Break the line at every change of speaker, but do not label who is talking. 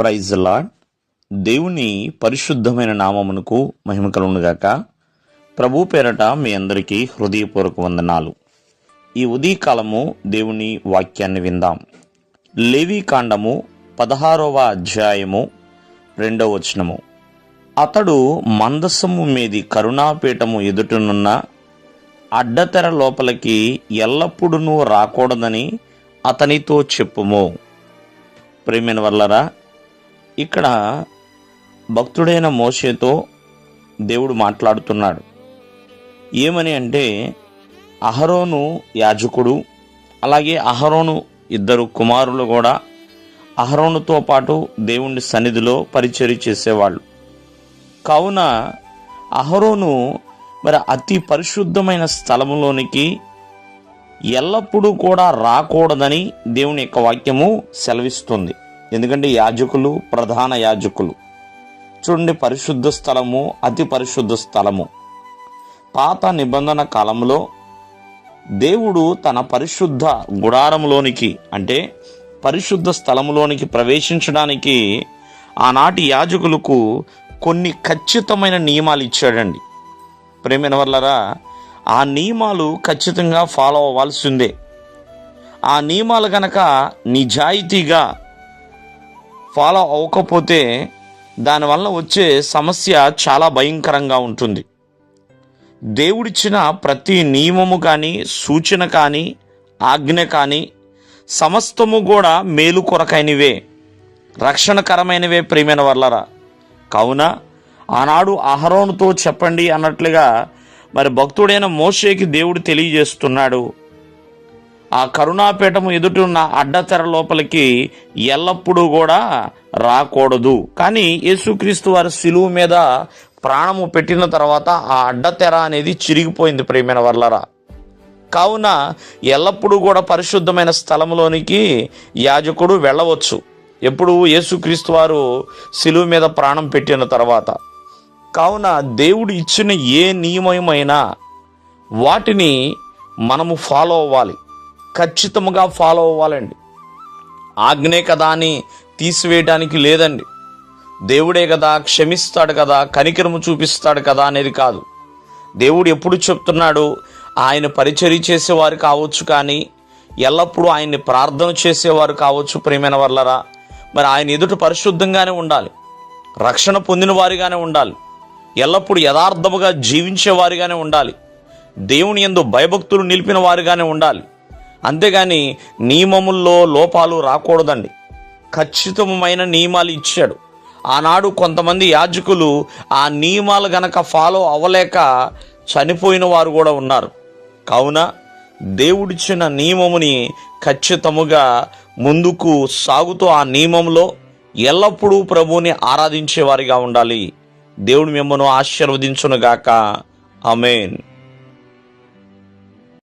Praise lord దేవుని పరిశుద్ధమైన నామమునకు మహిమ కలుగునుగాక ప్రభు పేరట మీ అందరికీ హృదయపూర్వక వందనాలు. ఈ ఉదయకాలము దేవుని వాక్యాన్ని విందాం. లేవీకాండము పదహారవ అధ్యాయము రెండవ వచనము. అతడు మందసము మీది కరుణాపీఠము ఎదుటనున్న అడ్డతెర లోపలికి ఎల్లప్పుడూ రాకూడదని అతనితో చెప్పుము. ప్రేమిన వల్లరా ఇక్కడ భక్తుడైన మోషేతో దేవుడు మాట్లాడుతున్నాడు. ఏమని అంటే అహరోను యాజకుడు అలాగే అహరోను ఇద్దరు కుమారులు కూడా అహరోనుతో పాటు దేవుని సన్నిధిలో పరిచర్య చేసేవాళ్ళు. కావున అహరోను మరి అతి పరిశుద్ధమైన స్థలంలోనికి ఎల్లప్పుడూ కూడా రాకూడదని దేవుని యొక్క వాక్యము సెలవిస్తుంది. ఎందుకంటే యాజకులు ప్రధాన యాజకులు. చూడండి పరిశుద్ధ స్థలము అతి పరిశుద్ధ స్థలము. పాత నిబంధన కాలంలో దేవుడు తన పరిశుద్ధ గుడారంలోనికి అంటే పరిశుద్ధ స్థలములోనికి ప్రవేశించడానికి ఆనాటి యాజకులకు కొన్ని ఖచ్చితమైన నియమాలు ఇచ్చాడండి. ప్రేమైన వల్లరా ఆ నియమాలు ఖచ్చితంగా ఫాలో అవ్వాల్సిందే. ఆ నియమాలు గనక నిజాయితీగా ఫాలో అవ్వకపోతే దానివల్ల వచ్చే సమస్య చాలా భయంకరంగా ఉంటుంది. దేవుడిచ్చిన ప్రతి నియమము కానీ సూచన కానీ ఆజ్ఞ కానీ సమస్తము కూడా మేలు కొరకైనవే. రక్షణకరమైనవే ప్రియమైన వర్లరా. కావున ఆనాడు అహరోనుతో చెప్పండి అన్నట్లుగా మరి భక్తుడైన మోషేకి దేవుడు తెలియజేస్తున్నాడు. ఆ కరుణాపీఠము ఎదుటున్న అడ్డతెర లోపలికి ఎల్లప్పుడూ కూడా రాకూడదు. కానీ యేసుక్రీస్తు వారి శిలువు మీద ప్రాణము పెట్టిన తర్వాత ఆ అడ్డతెర అనేది చిరిగిపోయింది ప్రేమైన వర్లరా. కావున ఎల్లప్పుడూ కూడా పరిశుద్ధమైన స్థలంలోనికి యాజకుడు వెళ్ళవచ్చు. ఎప్పుడు యేసుక్రీస్తు వారు శిలువు మీద ప్రాణం పెట్టిన తర్వాత. కావున దేవుడు ఇచ్చిన ఏ నియమమైనా వాటిని మనము ఫాలో అవ్వాలి. ఖచ్చితంగా ఫాలో అవ్వాలండి. ఆజ్ఞే కదా అని తీసివేయడానికి లేదండి. దేవుడే కదా క్షమిస్తాడు కదా కనికరము చూపిస్తాడు కదా అనేది కాదు. దేవుడు ఎప్పుడు చెప్తున్నాడు ఆయన పరిచర్య చేసేవారు కావచ్చు కానీ ఎల్లప్పుడూ ఆయన్ని ప్రార్థన చేసేవారు కావచ్చు ప్రేమైన వల్లరా మరి ఆయన ఎదుట పరిశుద్ధంగానే ఉండాలి. రక్షణ పొందిన వారిగానే ఉండాలి. ఎల్లప్పుడూ యథార్థముగా జీవించేవారిగానే ఉండాలి. దేవుని ఎందు భయభక్తులు నిలిపిన వారిగానే ఉండాలి. అంతేగాని నియమముల్లో లోపాలు రాకూడదండి. ఖచ్చితమైన నియమాలు ఇచ్చాడు. ఆనాడు కొంతమంది యాజకులు ఆ నియమాలు గనక ఫాలో అవ్వలేక చనిపోయిన వారు కూడా ఉన్నారు. కావున దేవుడిచ్చిన నియమముని ఖచ్చితముగా ముందుకు సాగుతూ ఆ నియమంలో ఎల్లప్పుడూ ప్రభువుని ఆరాధించేవారిగా ఉండాలి. దేవుడు మిమ్మను ఆశీర్వదించునుగాక. అమేన్